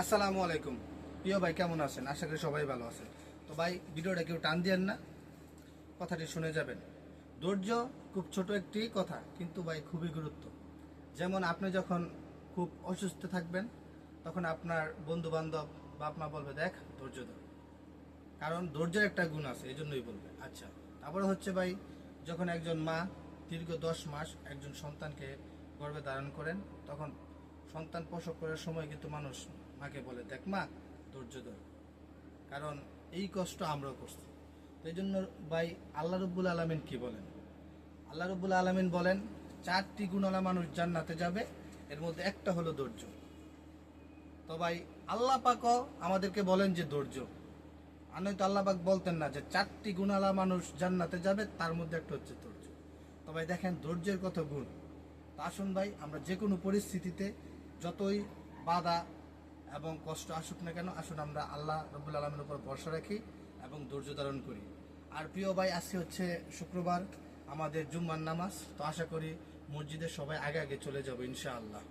আসসালামু আলাইকুম। প্রিয় ভাই, কেমন আছেন? আশা করি সবাই ভালো আছেন। তো ভাই, ভিডিওটা কেউ টান দিয়েন না, কথাটি শুনে যাবেন। ধৈর্য খুব ছোট একটি কথা, কিন্তু ভাই, খুবই গুরুত্ব। যেমন আপনি যখন খুব অসুস্থ থাকবেন, তখন আপনার বন্ধু বান্ধব বাপ মা বলবে, দেখ, ধৈর্য ধর। কারণ ধৈর্যের একটা গুণ আছে, এই জন্যই বলবে। আচ্ছা তারপরে হচ্ছে ভাই, যখন একজন মা, দীর্ঘ দশ মাস একজন সন্তানকে গর্ভে ধারণ করেন, তখন সন্তান প্রসব করার সময় কিন্তু মানুষ মাকে বলে, দেখ মা, ধৈর্য ধর। কারণ এই কষ্ট আমরাও করছি। এই জন্য ভাই আল্লাহ রব্বুল আলমিন কি বলেন? আল্লাহ রব্বুল আলমিন বলেন, চারটি গুণালা মানুষ জান্নাতে যাবে, এর মধ্যে একটা হলো ধৈর্য। তো ভাই আল্লাহ পাকও আমাদেরকে বলেন যে ধৈর্য। আর নয়তো আল্লাহ পাক বলতেন না যে চারটি গুণালা মানুষ জান্নাতে যাবে, তার মধ্যে একটা হচ্ছে ধৈর্য। তো ভাই দেখেন, ধৈর্যের কত গুণ। তো আসুন ভাই, আমরা যে কোনো পরিস্থিতিতে যতই বাধা এবং কষ্ট আসুক না কেন, আসুন আমরা আল্লাহ রবুল আলমের উপর ভরসা রাখি এবং ধৈর্য ধারণ করি। আর প্রিয় ভাই, আজকে হচ্ছে শুক্রবার, আমাদের জুম্মার নামাজ। তো আশা করি মসজিদে সবাই আগে আগে চলে যাব, ইনশাআল্লাহ।